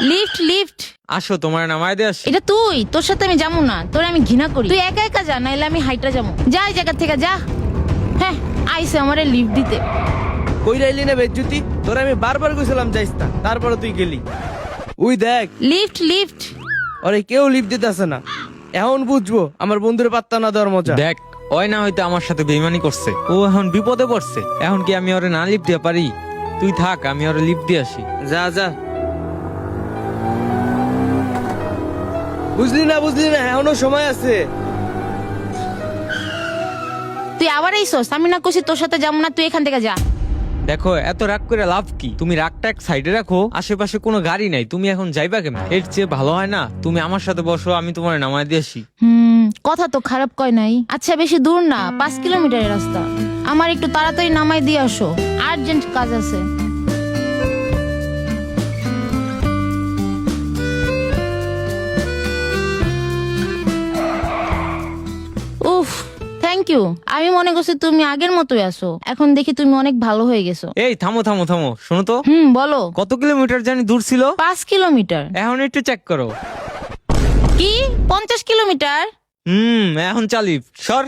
Lift lift আসো তোমার নামায় দিয়ে আসি। এটা তুই তোর সাথে আমি যাব না তোর আমি ঘৃণা করি। তুই একা একা যা নাইলে আমি হাইটা যাব। যা এই জায়গা থেকে যা। হ্যাঁ আইসে আমারে লিফট দিতে। কই রাইলি না বেজ্জুতি? তোর আমি বারবার কইছিলাম যাইস না তারপরে তুই গেলি। উই দেখ। লিফট লিফট ওরে কেউ লিফট দিতেছে না। এখন বুঝব আমার বন্ধুর পাত্তা না দেওয়ার মজা। দেখ ওই না হয়তো আমার সাথে বেইমানি করছে। ও এখন বিপদে পড়ছে। এখন কি আমি ওরে না লিফট দিয়ে পারি? তুই থাক আমি ওরে লিফট দিয়ে আসি। যা যা। বুঝলি না বুঝলি না এখনও সময় আছে। তুই আবার এইসস আমি না কইছি তোর সাথে যাব না তুই এখান থেকে যা। দেখো এত রাগ করে লাভ কি? তুমি রাগটা এক সাইডে রাখো আশেপাশে কোনো গাড়ি নাই। তুমি এখন যাইবা কেমন? এর চেয়ে ভালো হয় না তুমি আমার সাথে বসো আমি তোমার নামায় দিয়ে আসি। হুম কথা তো খারাপ কয় নাই। আচ্ছা বেশি দূর না পাঁচ কিলোমিটারের রাস্তা। আমার একটু তাড়াতাড়ি নামাই দিয়ে আসো। আর্জেন্ট কাজ আছে। থ্যাংক ইউ আমি মনে করছি তুমি আগের মতোই আছো। এখন দেখি তুমি অনেক ভালো হয়ে গেছো। এই থামো থামো থামো। শোনো তো। হুম বলো। কত কিলোমিটার জানি দূর ছিল? পাঁচ কিলোমিটার। এখন একটু চেক করো। কি? পঞ্চাশ কিলোমিটার? হুম এখন চালি সর।